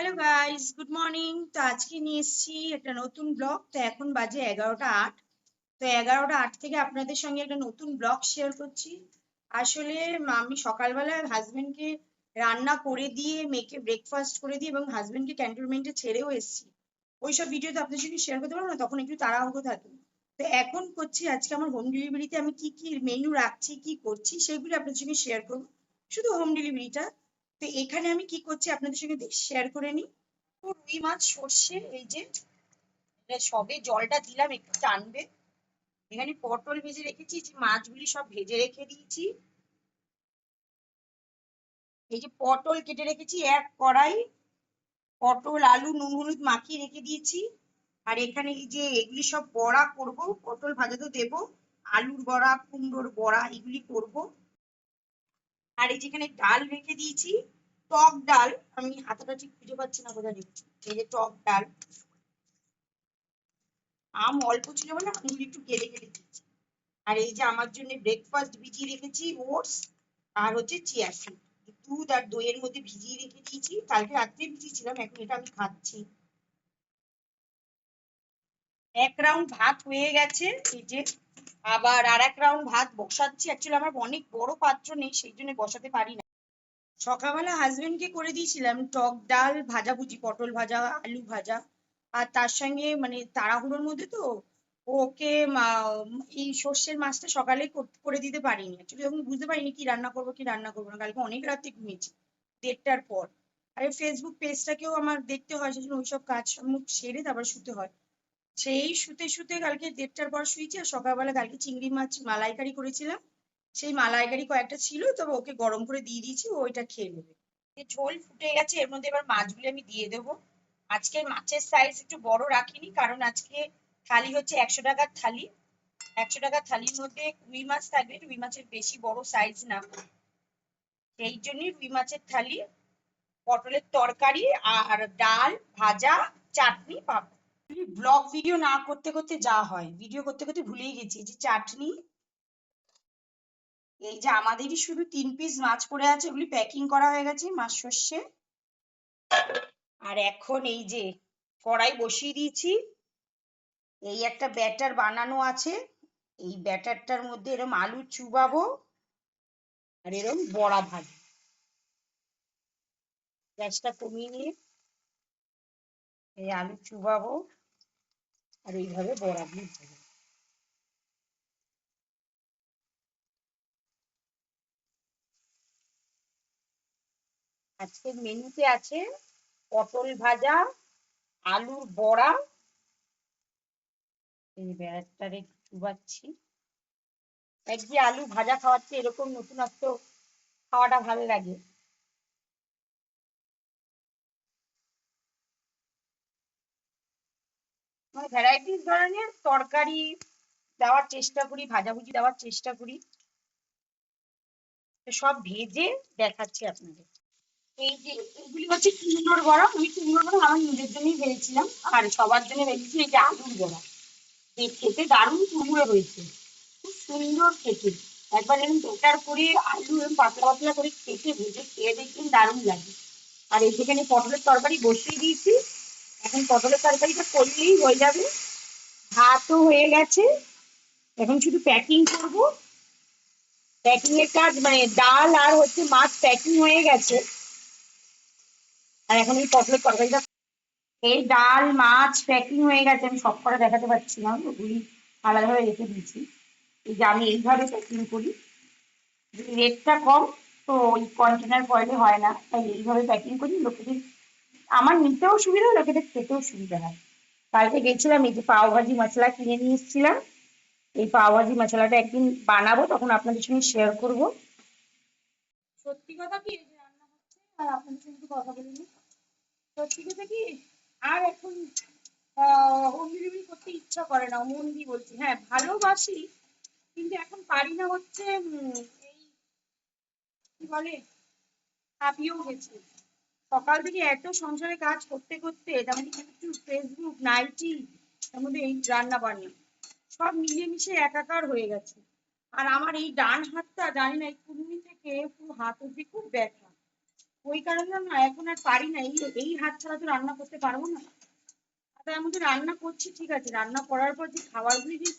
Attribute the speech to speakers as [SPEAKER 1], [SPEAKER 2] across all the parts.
[SPEAKER 1] Hello guys good morning তো আজকে নিয়ে এসেছি একটা নতুন ব্লগ তো এখন বাজে এগারোটা আট। তো এগারোটা আট থেকে আপনাদের সঙ্গে একটা নতুন ব্লগ শেয়ার করছি। আসলে আমি সকালবেলা হাজবেন্ডকে রান্না করে দিয়ে মেয়েকে ব্রেকফাস্ট করে দিয়ে এবং হাজবেন্ডকে ক্যান্টনমেন্টে ছেড়েও এসেছি। ওইসব ভিডিও তো আপনাদের সঙ্গে শেয়ার করতে পারব না, তখন একটু তাড়াহুড়ো থাকে তো এখন করছি আজকে আমার হোম ডেলিভারিতে আমি কি কি মেনু রাখছি, কি করছি, সেগুলো আপনাদের সঙ্গে শেয়ার করব। শুধু হোম ডেলিভারিটা তো এখানে আমি কি করছি আপনাদের সঙ্গে শেয়ার করে নিই। তো রুই মাছ, সর্ষে, এই যে সবে জলটা দিলাম, একটু টানবে। এখানে পটল ভেজে রেখেছি, যে মাছগুলি সব ভেজে রেখে দিয়েছি। এই যে পটল কেটে রেখেছি, এক কড়াই। পটল, আলু, নুন, হলুদ মাখিয়ে রেখে দিয়েছি। আর এখানে এই যে এগুলি সব বড়া করব, পটল ভাজা তো দেবো। আলুর বড়া, কুমড়োর বড়া, এগুলি করব। আর এই যেখানে ডাল রেখে দিয়েছি, টক ডাল, আমি হাতাটা ঠিক খুঁজে পাচ্ছি না কোথায় রেখেছি এই যে টক ডাল। আম অল্প ছিল বলে আমগুলি একটু কেটে কেটে দিচ্ছি আর এই যে আমার জন্য ব্রেকফাস্ট ভিজিয়ে রেখেছি ওটস আর হচ্ছে চিয়া সিড দুধ আর দইয়ের মধ্যে ভিজিয়ে রেখে দিয়েছি। কালকে রাত্রে ভিজিয়েছিলাম, এখন এটা আমি খাচ্ছি। এক রাউন্ড ভাত হয়ে গেছে, এই যে আবার আর এক রাউন্ড ভাত বসাচ্ছি। অ্যাকচুয়ালি আমার অনেক বড় পাত্র নেই, সেই জন্য বসাতে পারি না। সকালবেলা হাজবেন্ডকে করে দিয়েছিলাম টক ডাল ভাজাভুজি পটল ভাজা, আলু ভাজা। আর তার সঙ্গে মানে তাড়াহুড়োর মধ্যে তো ওকে এই সর্ষের মাছটা সকালে করে দিতে পারিনি। অ্যাকচুয়ালি তখন বুঝতে পারিনি কি রান্না করব, কি রান্না করব না। কালকে অনেক রাতে ঘুমিয়েছি, দেড়টার পর। আর ফেসবুক পেজটাকেও আমার দেখতে হয় সেজন্য ওইসব কাজ মুখ সেরে তারপর শুতে হয়। সেই শুতে শুতে কালকে দেড়টার পর শুয়েছি আর সকালবেলা কালকে চিংড়ি মাছ মালাইকারি করেছিলাম। সেই মালাইকারি কয়েকটা ছিল তবে ওকে গরম করে দিয়ে দিয়েছি ওইটা খেয়ে নেবে। ঝোল ফুটে গেছে, এর মধ্যে এবার মাছগুলো আমি দিয়ে দেবো। আজকে মাছের সাইজ একটু বড় রাখিনি, কারণ আজকে থালি হচ্ছে একশো টাকার থালি। একশো টাকার থালির মধ্যে রুই মাছ থাকবে, রুই মাছের বেশি বড় সাইজ না। সেই জন্যই রুই মাছের থালি, পটলের তরকারি আর ডাল, ভাজা, চাটনি পাবো ব্লগ ভিডিও না করতে করতে যা হয়। ভিডিও করতে করতে ভুলেই গেছি। যে চাটনি, এই যে আমাদেরই শুধু তিন পিস মাছ পড়ে আছে, ওগুলি প্যাকিং করা হয়ে গেছে, মাছ সর্ষে। আর এখন এই যে কড়াই বসিয়ে দিয়েছি। এই একটা ব্যাটার বানানো আছে। এই ব্যাটারটার মধ্যে এরকম আলু চুবাবো, আর এরকম বড়া ভাজবো গ্যাসটা কমিয়ে নিয়ে এই আলু চুবাবো। আর এইভাবে বড়া দিয়ে ভাজবো আজকের মেনুতে আছে পটল ভাজা, আলুর বড়া। এই ব্যাটারে চুবাচ্ছি। একদি আলু ভাজা খাওয়াচ্ছে, এরকম নতুনত্ব খাওয়াটা ভালো লাগে। ভ্যারাইটিস ধরনের তরকারি দেওয়ার চেষ্টা করি, ভাজাভুজি দেওয়ার চেষ্টা করি। সব ভেজে দেখাচ্ছি আপনাদের। এই যে, এগুলি হচ্ছে কুমড়োর বড়া। আমি কুমড়োর বড়া আমার নিজের জন্যই ভেবেছিলাম আর সবার জন্য ভেবেছি এই যে আলুর বড়া। খেতে দারুণ কুমড়ো হয়েছে। খুব সুন্দর খেতে। একবার এরকম বেটার করে আলু এরকম পাতলা পাতলা করে কেটে ভেজে খেয়ে দেখবেন দারুণ লাগে। আর এই যেখানে পটলের তরকারি বসিয়ে দিয়েছি এখন পটলের তরকারিটা করলেই হয়ে যাবে। ভাতও হয়ে গেছে। এখন শুধু প্যাকিং করব। প্যাকিং এর কাজ মানে ডাল আর হচ্ছে মাছ প্যাকিং হয়ে গেছে। আর এখন এই পটলের তরকারিটা এই ডাল, মাছ প্যাকিং হয়ে গেছে। আমি সব কটা দেখাতে পারছি না, ওগুলি আলাদাভাবে রেখে দিয়েছি। এই যে আমি এইভাবে প্যাকিং করি। রেটটা কম, তো ওই কন্টেনার পয়লে হয় না। তাই এইভাবে প্যাকিং করি। লোকেদের আমার নিতেও সুবিধা হয়, লোকেদের খেতেও সুবিধা হয়। কালকে গেছিলাম, এই যে পাওভাজি মশলা কিনে নিয়ে এসেছিলাম, এই পাওভাজি মশলাটা একদিন বানাবো, তখন আপনাদের সঙ্গে শেয়ার করব। সত্যি কথা কি রান্না হচ্ছে, আর আপনাদের সঙ্গে কথা সত্যি কথা কি, আর এখন করতে ইচ্ছা করে না, মন দিয়ে বলছি। হ্যাঁ ভালোবাসি, কিন্তু এখন পারি না হচ্ছে এই, কি বলে, হাঁপিয়েও গেছে। সকাল থেকে এত সংসারে কাজ করতে করতে তার মধ্যে একটু ফেসবুক নাইটি তার মধ্যে এই রান্না বান্না সব মিলিয়ে মিশে একাকার হয়ে গেছে। আর আমার এই ডান হাতটা জানি না, এই কুর্মি থেকে পুরো হাত অব্দি খুব ব্যথা। ওই কারণে না এখন আর পারি না, এই এই হাত ছাড়া তো রান্না করতে পারব না। তাই আমি তো রান্না করছি, ঠিক আছে, রান্না করার পর যে খাবারগুলি যে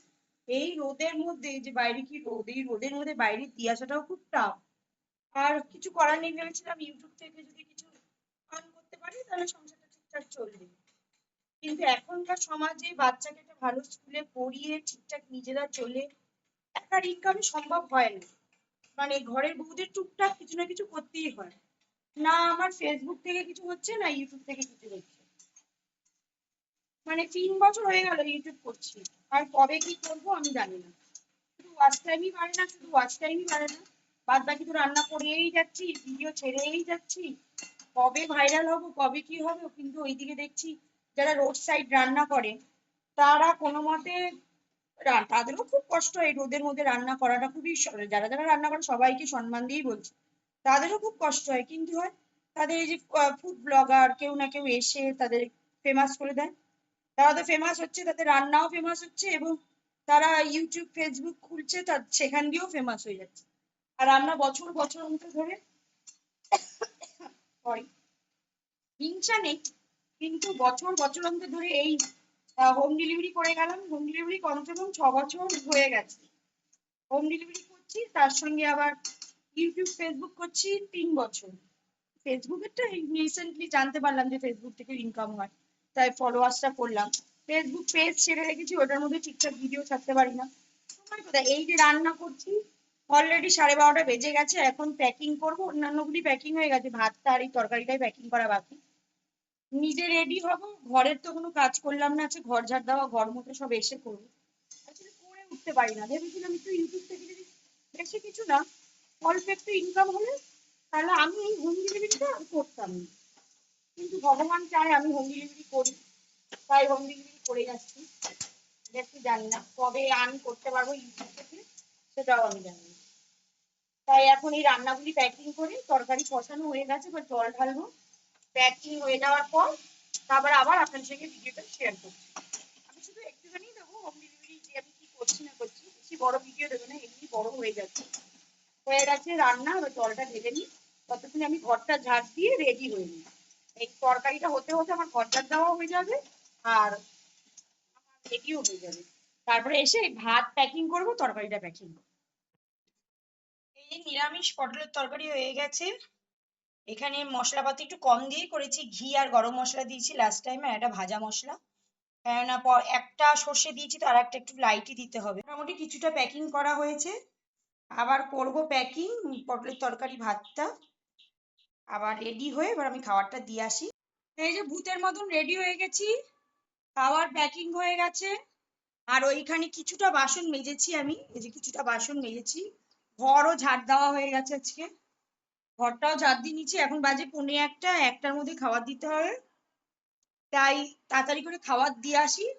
[SPEAKER 1] এই রোদের মধ্যে, যে বাইরে কি রোদ, এই রোদের মধ্যে বাইরে দিয়ে আসাটাও খুব টাফ আর কিছু করার নেই ভেবেছিলাম, ইউটিউব থেকে যদি কিছু পারি তাহলে সংসারটা ঠিকঠাক চলবে। কিন্তু এখনকার সমাজে বাচ্চাকে একটা ভালো স্কুলে পড়িয়ে ঠিকঠাক নিজেরা চলে একার ইনকামে সম্ভব হয় না। মানে ঘরের বউদের টুকটাক কিছু না কিছু করতেই হয়। না আমার ফেসবুক থেকে কিছু হচ্ছে, না ইউটিউব থেকে কিছু হচ্ছে। মানে তিন বছর হয়ে গেল ইউটিউব করছি। আর কবে কি করব আমি জানি না। শুধু ওয়াচ টাইমই বাড়ে না, শুধু ওয়াচ টাইমই বাড়ে না। বাদ বাকি তো রান্না করেই যাচ্ছি ভিডিও ছেড়েই যাচ্ছি। কবে ভাইরাল হব, কবে কি হবে, কিন্তু ওইদিকে দেখছি যারা রোড সাইড রান্না করে, তারা কোনো মতে তাদেরও খুব কষ্ট এই রোদের মধ্যে রান্না করাটা খুবই যারা যারা রান্না করে সবাইকে সম্মান দিয়েই বলছি, তাদেরও খুব কষ্ট হয়। কিন্তু হয়, তাদের এই যে ফুড ব্লগার কেউ না কেউ এসে তাদের ফেমাস করে দেয়। তারা তো ফেমাস হচ্ছে, তাদের রান্নাও ফেমাস হচ্ছে এবং তারা ইউটিউব ফেসবুক খুলছে তার সেখান দিয়েও ফেমাস হয়ে যাচ্ছে। আর আমরা বছর বছর অন্তর ধরে নেই কিন্তু বছর বছর অন্তর ধরে এই হোম ডেলিভারি করে গেলাম। হোম ডেলিভারি কমসে কম ছ বছর হয়ে গেছে। হোম ডেলিভারি করছি, তার সঙ্গে আবার ইউটিউব ফেসবুক করছি তিন বছর। ফেসবুকেরটা রিসেন্টলি জানতে পারলাম যে ফেসবুক থেকে ইনকাম হয়। তাই ফলোয়ার্সটা করলাম। ফেসবুক পেজ ছেড়ে রেখেছি, ওটার মধ্যে ঠিকঠাক ভিডিও ছাড়তে পারি না। এই যে রান্না করছি অলরেডি সাড়ে বারোটা বেজে গেছে এখন প্যাকিং করব। অন্যান্যগুলি প্যাকিং হয়ে গেছে ভাতটা আর এই তরকারিটাই প্যাকিং করা বাকি। নিজে রেডি হব, ঘরের তো কোনো কাজ করলাম না, আছে ঘর ঝাড় দেওয়া, ঘর মতো সব এসে করব। করে উঠতে পারি না, ভেবেছিলাম একটু ইউটিউব থেকে যদি বেশি কিছু না, অল্প একটু ইনকাম হলে তাহলে আমি এই হোম ডেলিভারিটা আর করতাম না। কিন্তু ভগবান চায় আমি হোম ডেলিভারি করি, তাই হোম ডেলিভারি করে যাচ্ছি। দেখি জানি না কবে আমি করতে পারব ইউটিউব থেকে সেটাও আমি জানি তাই এখন এই রান্নাগুলি প্যাকিং করে তরকারি কষানো হয়ে গেছে, এবার জল ঢালবো। প্যাকিং হয়ে যাওয়ার পর তারপর আবার আপনার সঙ্গে ভিডিওটা শেয়ার করছি আমি শুধু একটুখানি দেবো হোম ডেলিভারি যে আমি কি করছি না করছি, বেশি বড় ভিডিও দেবো না, এমনি বড় হয়ে যাচ্ছে। হয়ে গেছে রান্না, এবার জলটা ঢেলে নিই। ততক্ষণে আমি ঘরটা ঝাড় দিয়ে রেডি হয়ে নিই। এই তরকারিটা হতে হতে আমার ঘর ঝাড় দেওয়া হয়ে যাবে আর আমার রেডিও হয়ে যাবে। তারপরে এসে ভাত প্যাকিং করব, তরকারিটা প্যাকিং এই নিরামিষ পটলের তরকারি হয়ে গেছে। এখানে মশলাপাতি একটু কম দিয়েই করেছি। ঘি আর গরম মশলা দিয়েছি লাস্ট টাইমে একটা ভাজা মশলা। কেননা একটা সর্ষে দিয়েছি তো আর একটা একটু লাইটই দিতে হবে। মোটামুটি কিছুটা প্যাকিং করা হয়েছে। আবার করব প্যাকিং পটলের তরকারি ভাতটা। আবার রেডি হয়ে এবার আমি খাবারটা দিয়ে আসি। এই যে ভূতের মতন রেডি হয়ে গেছি। খাবার প্যাকিং হয়ে গেছে। আর ওইখানে কিছুটা বাসন মেজেছি আমি। এই যে কিছুটা বাসন মেজেছি। ঘরও ঝাড় দেওয়া হয়ে গেছে আজকে। ঘরটাও ঝাড় দিয়ে নিচ্ছি। এখন বাজে পৌনে একটা, একটার মধ্যে খাবার দিতে হবে। তাই তাড়াতাড়ি করে খাবার দিয়ে আসি।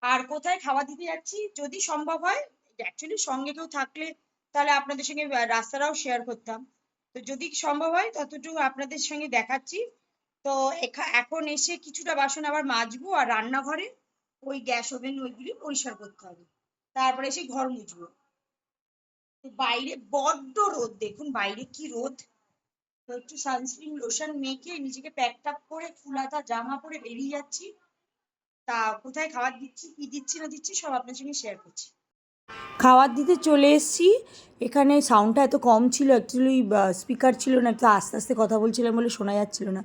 [SPEAKER 1] আর কোথায় খাবার দিতে যাচ্ছি? যদি সম্ভব হয় অ্যাকচুয়ালি সঙ্গে কেউ থাকলে তাহলে আপনাদের সঙ্গে রাস্তাটাও শেয়ার করতাম। তো যদি সম্ভব হয়, ততটুকু আপনাদের সঙ্গে দেখাচ্ছি। তো এখা- এখন এসে কিছুটা বাসন আবার মাজবো আর রান্নাঘরে ওই গ্যাস ওভেন, ওইগুলি পরিষ্কার করতে হবে। তারপরে এসে ঘর মুছবো। বাইরে বড্ড রোদ, দেখুন বাইরে কি রোদ। তো একটু সানস্ক্রিন লোশন মেখে নিজেকে প্যাক ট্যাক করে ফুলাতা জামা পরে বেরিয়ে যাচ্ছি। তা কোথায় খাবার দিচ্ছি, কি দিচ্ছি, না দিচ্ছি, সব আপনার সঙ্গে শেয়ার করছি।
[SPEAKER 2] খাবার দিতে চলে এসেছি। এখানে সাউন্ডটা এত কম ছিল অ্যাকচুয়ালি স্পিকার ছিল না, একটু আস্তে আস্তে কথা বলছিলাম বলে শোনা যাচ্ছিল না।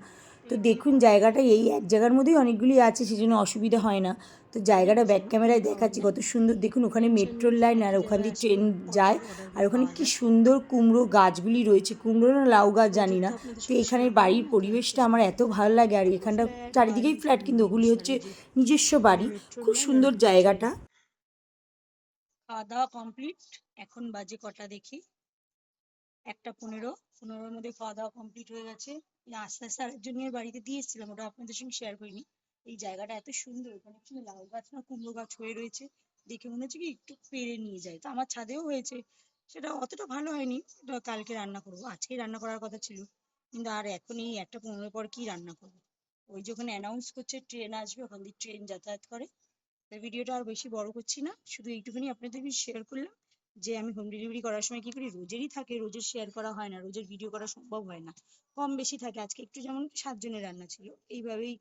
[SPEAKER 2] তো দেখুন জায়গাটা এই এক জায়গার মধ্যেই অনেকগুলি আছে, সেজন্য অসুবিধা হয় না। তো জায়গাটা ব্যাক ক্যামেরায় দেখাচ্ছি, কত সুন্দর। দেখুন ওখানে মেট্রোর লাইন আর ওখান দিয়ে ট্রেন যায়। আর ওখানে কি সুন্দর কুমড়ো গাছগুলি রয়েছে। কুমড়ো না লাউ গাছ জানি না। তো এখানের বাড়ির পরিবেশটা আমার এত ভালো লাগে। আর এখানটা চারিদিকেই ফ্ল্যাট কিন্তু ওগুলি হচ্ছে নিজস্ব বাড়ি। খুব সুন্দর জায়গাটা।
[SPEAKER 1] খাওয়া দাওয়া কমপ্লিট এখন বাজে কটা দেখি। একটা পনেরো, পনেরোর মধ্যে খাওয়া দাওয়া কমপ্লিট হয়ে গেছে। আস্তে আস্তে আরেকজনের বাড়িতে দিয়ে এসেছিলাম, ওটা আপনাদের সঙ্গে শেয়ার করিনি। এই জায়গাটা এত সুন্দর ওখানে কি লাউ গাছ না কুমড়ো গাছ হয়ে রয়েছে। দেখে মনে হচ্ছে কি একটু পেরে নিয়ে যায় তো আমার ছাদেও হয়েছে, সেটা অতটা ভালো হয়নি ওটা কালকে রান্না করব। আজকেই রান্না করার কথা ছিল, কিন্তু আর এখন এই একটা পনেরো পর কি রান্না করব? ওই যে ওখানে অ্যানাউন্স করছে ট্রেন আসবে, ওখান দিয়ে ট্রেন যাতায়াত করে। ভিডিওটা আর বেশি বড় করছি না, শুধু এইটুকুনি আপনাদের শেয়ার করলাম। যে আমি হোম ডেলিভারি করার সময় কি করি? রোজেরই থাকে, রোজের শেয়ার করা হয় না, রোজের ভিডিও করা সম্ভব হয় না। কম বেশি থাকে। আজকে একটু যেমন সাতজনের রান্না ছিল, এইভাবেই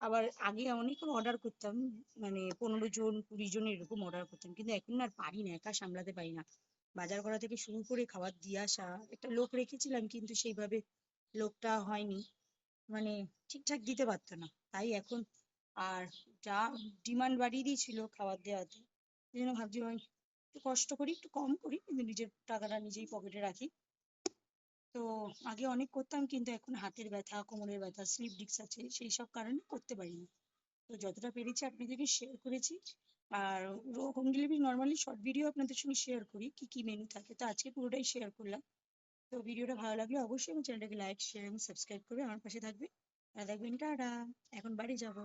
[SPEAKER 1] আবার আগে অনেক অর্ডার করতাম মানে পনেরো জন, কুড়ি জন এরকম অর্ডার করতাম। কিন্তু এখন আর পারি না, একা সামলাতে পারি না। বাজার করা থেকে শুরু করে খাবার দিয়ে আসা, একটা লোক রেখেছিলাম কিন্তু সেইভাবে লোকটা হয়নি। মানে ঠিকঠাক দিতে পারতো না। তাই এখন আর যা ডিমান্ড বাড়িয়ে দিয়েছিল খাবার দেওয়াতে, সেই জন্য ভাবছি একটু কষ্ট করি, একটু কম করি, কিন্তু নিজের টাকাটা নিজেই পকেটে রাখি। তো আগে অনেক করতাম, কিন্তু এখন হাতের ব্যথা, কোমরের ব্যথা, স্লিপ ডিস্ক আছে, সেই সব কারণে করতে পারি না তো যতটা পেরেছি আপনাদেরকে শেয়ার করেছি। আর home delivery normally short video আপনাদের সঙ্গে শেয়ার করি, কি কি মেনু থাকে, তো আজকে পুরোটাই শেয়ার করলাম। তো ভিডিওটা ভালো লাগলে অবশ্যই আমার চ্যানেলটাকে লাইক শেয়ার এবং সাবস্ক্রাইব করে আমার পাশে থাকবে। আর দেখবেন টাটা। এখন বাড়ি যাব।